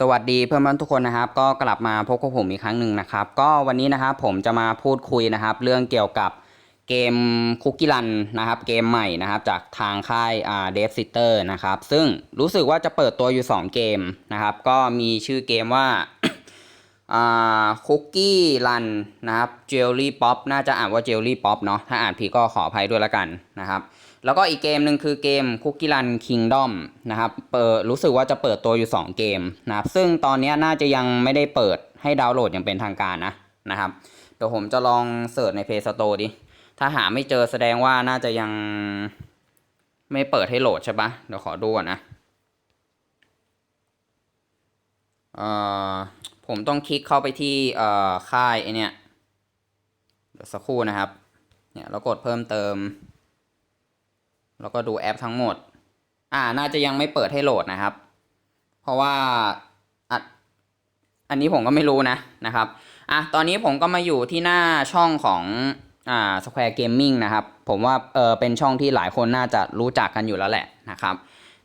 สวัสดีเพื่อนๆทุกคนนะครับ ก็กลับมาพบกับผมอีกครั้งหนึ่งนะครับ ก็วันนี้นะครับผมจะมาพูดคุยนะครับ เรื่องเกี่ยวกับเกมคุกกี้รันนะครับ เกมใหม่นะครับ จากทางค่ายอ่าเดฟซิเตอร์นะครับ ซึ่งรู้สึกว่าจะเปิดตัวอยู่ 2 เกมนะครับ ก็มีชื่อเกมว่าคุกกี้รันนะครับเจลลี่ป๊อปน่าจะอ่านว่าเจลลี่ป๊อปเนาะถ้าอ่านผิดก็ขออภัยด้วยละกันนะครับ แล้วก็อีกเกมหนึ่งคือเกม Cookie Run Kingdom นะครับ เปิดรู้สึกว่าจะเปิดตัวอยู่ 2 เกมนะครับ ซึ่งตอนนี้น่าจะยังไม่ได้เปิดให้ดาวน์โหลดอย่างเป็นทางการนะนะครับ เดี๋ยวผมจะลองเสิร์ชใน Play Store ดิ ถ้าหาไม่เจอแสดงว่าน่าจะยังไม่เปิดให้โหลดใช่ปะเดี๋ยวขอดูนะเอ่อผมต้องคลิกเข้าไปที่เอ่อค่ายไอเนี่ยเดี๋ยวสักครู่นะครับ เนี่ยแล้วกดเพิ่มเติม แล้วก็ดูแอปทั้งหมด อ่า น่าจะยังไม่เปิดให้โหลดนะครับ เพราะว่าอันนี้ผมก็ไม่รู้นะนะครับ อะ ตอนนี้ผมก็มาอยู่ที่หน้าช่องของอ่า Square Gaming นะครับ ผมว่าเออเป็นช่องที่หลายคนน่าจะรู้จักกันอยู่แล้วแหละนะครับ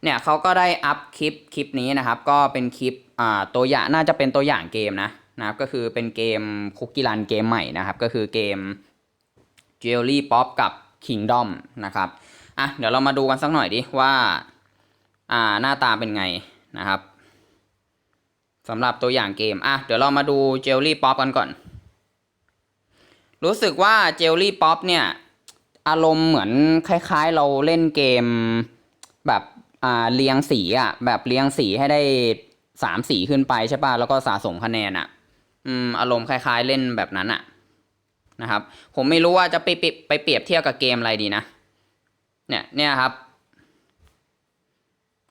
เนี่ยเขาก็ได้อัพคลิปคลิปนี้นะครับ ก็เป็นคลิปอ่าตัวอย่างน่าจะเป็นตัวอย่างเกมนะนะครับ ก็คือเป็นเกมคุกกี้รันเกมใหม่นะครับ ก็คือเกม Jelly Pop กับ Kingdom นะครับ อะเดี๋ยวเรามาดูกันสักหน่อยดิว่าอ่าหน้าตาเป็นไงนะครับสำหรับตัวอย่างเกมอะเดี๋ยวเรามาดูเจลลี่ป๊อปกันก่อน รู้สึกว่าเจลลี่ป๊อปเนี่ยอารมณ์เหมือนคล้าย ๆ เราเล่นเกมแบบอ่าเรียงสีอะแบบเรียงสีให้ได้สามสีขึ้นไปใช่ป่ะแล้วก็สะสมคะแนนอะอืมอารมณ์คล้าย ๆ เล่นแบบนั้นอะนะครับ ผมไม่รู้ว่าจะไปเปไปเปรียบเทียบกับเกมอะไรดีนะ เนี่ยเนี่ยครับ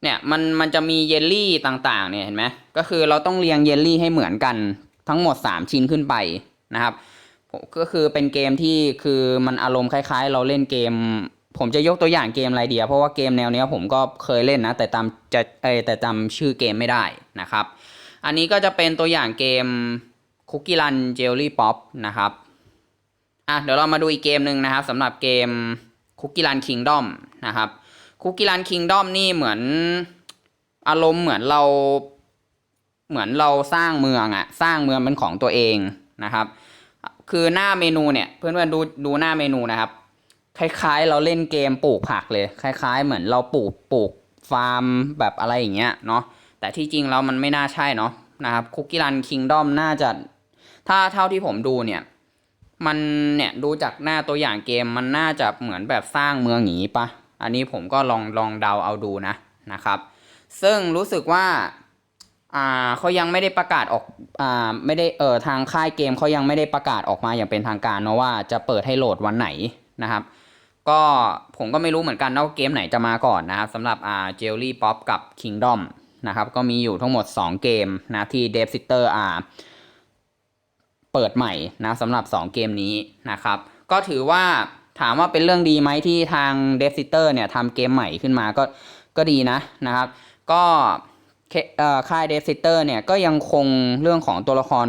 เนี่ยมันมันจะมีเยลลี่ต่างๆ เนี่ยเห็นไหมก็คือเราต้องเรียงเยลลี่ให้เหมือนกันทั้งหมด 3 ชิ้นขึ้นไปนะครับก็คือเป็นเกมที่คือมันอารมณ์คล้าย ๆ เราเล่นเกม ผมจะยกตัวอย่างเกมอะไรเดียวเพราะว่าเกมแนวนี้ผมก็เคยเล่นนะ แต่จำจะเออแต่จำชื่อเกมไม่ได้นะครับ อันนี้ก็จะเป็นตัวอย่างเกม Cookie Run Jelly Pop นะครับอะเดี๋ยวเรามาดูอีกเกมหนึ่งนะครับสำหรับเกม คุกกี้รันคิงดอมนะครับคุกกี้รันคิงดอมนี่เหมือนอารมณ์เหมือนเราเหมือนเราสร้างเมืองอะสร้างเมืองเป็นของตัวเองนะครับ คือหน้าเมนูเนี่ยเพื่อนๆดูดูหน้าเมนูนะครับ คล้ายๆ เราเล่นเกมปลูกผักเลย คล้าย ๆ เหมือนเราปลูกปลูกฟาร์มแบบอะไรอย่างเงี้ยเนาะแต่ที่จริงแล้วมันไม่น่าใช่เนาะนะครับคุกกี้รันคิงดอมน่าจะถ้าเท่าที่ผมดูเนี่ย มันเนี่ยดูจากหน้าตัวอย่างเกมมันน่าจะเหมือนแบบสร้างเมืองอย่างนี้ปะอันนี้ผมก็ลองลองเดาเอาดูนะนะครับ ซึ่งรู้สึกว่าอ่าเขายังไม่ได้ประกาศออกอ่าไม่ได้เออทางค่ายเกมเขายังไม่ได้ประกาศออกมาอย่างเป็นทางการเนาะว่าจะเปิดให้โหลดวันไหนนะครับ ก็ผมก็ไม่รู้เหมือนกันว่าเกมไหนจะมาก่อนนะครับสำหรับอ่า Jelly Pop กับ Kingdom นะครับก็มีอยู่ทั้งหมด 2 เกมนะที่ d e v s i t e r อ่า เปิดใหม่นะสำหรับ 2 เกมนี้นะครับ ก็ถือว่าถามว่าเป็นเรื่องดีไหมที่ทาง d e v s i t e r เนี่ยทำเกมใหม่ขึ้นมาก็ก็ดีนะนะครับ ก็เคเอ่อค่าย d e v s i t e r เนี่ยก็ยังคงเรื่องของตัวละคร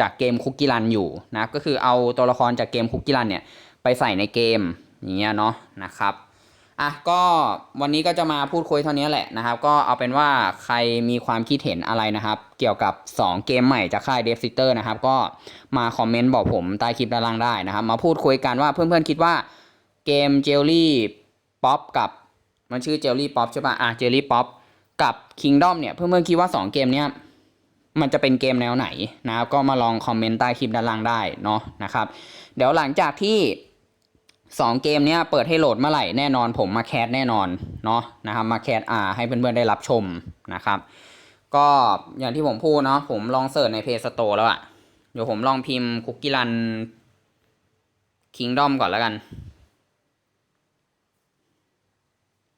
จากเกมคุกกี้รันอยู่นะก็คือเอาตัวละครจากเกมคุกกี้รันเนี่ยไปใส่ในเกมอย่างเงี้ยเนาะนะครับ อะก็วันนี้ก็จะมาพูดคุยเท่านี้แหละนะครับ ก็เอาเป็นว่าใครมีความคิดเห็นอะไรนะครับ เกี่ยวกับ 2 เกมใหม่จากค่าย d e v s i t e r นะครับ ก็มาคอมเมนต์บอกผมใต้คลิปด้านล่างได้นะครับ มาพูดคุยกันว่าเพื่อนๆคิดว่าเกม Jelly Pop กับมันชื่อ Jelly Pop ใช่ปะอะ Jelly Pop กับ Kingdom เนี่ยเพื่อนๆคิดว่า 2 เกมเนี้ยมันจะเป็นเกมแนวไหนนะครับก็มาลองคอมเมนต์ใต้คลิปด้านล่างได้เนาะนะครับ เดี๋ยวหลังจากที่ 2 เกมนี้เปิดให้โหลดเมื่อไหร่แน่นอนผมมาแคสแน่นอนเนาะนะครับมาแคสอ่าให้เพื่อนๆได้รับชมนะครับ ก็อย่างที่ผมพูดเนาะผมลองเสิร์ชใน Play Store แล้วอะเดี๋ยวผมลองพิมพ์คุกกี้รันคิงดอมก่อนแล้วกัน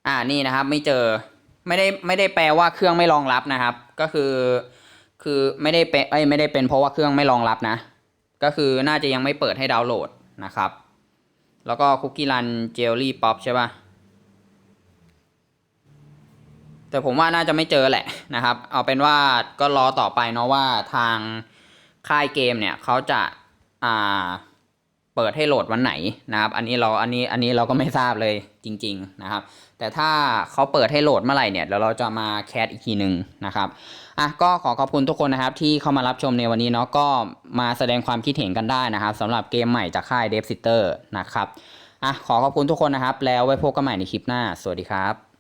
อ่านี่นะครับไม่เจอไม่ได้ไม่ได้แปลว่าเครื่องไม่รองรับนะครับ ก็คือคือไม่ได้เป็นไม่ได้เป็นเพราะว่าเครื่องไม่รองรับนะ ก็คือน่าจะยังไม่เปิดให้ดาวน์โหลดนะครับ แล้วก็คุกกี้รันเจลลี่ป๊อปใช่ปะแต่ผมว่าน่าจะไม่เจอแหละนะครับ เอาเป็นว่าก็รอต่อไปเนาะว่าทางค่ายเกมเนี่ยเขาจะอ่า เปิดให้โหลดวันไหนนะครับ อันนี้เราอันนี้อันนี้เราก็ไม่ทราบเลยจริง ๆนะครับ แต่ถ้าเขาเปิดให้โหลดเมื่อไหร่เนี่ยเดี๋ยวเราจะมาแคสอีกทีหนึ่งนะครับอะก็ขอขอบคุณทุกคนนะครับ ที่เข้ามารับชมในวันนี้เนาะก็มาแสดงความคิดเห็นกันได้นะครับสำหรับเกมใหม่จากค่าย Dev Sitter นะครับอะขอขอบคุณทุกคนนะครับ แล้วไว้พบกันใหม่ในคลิปหน้า สวัสดีครับ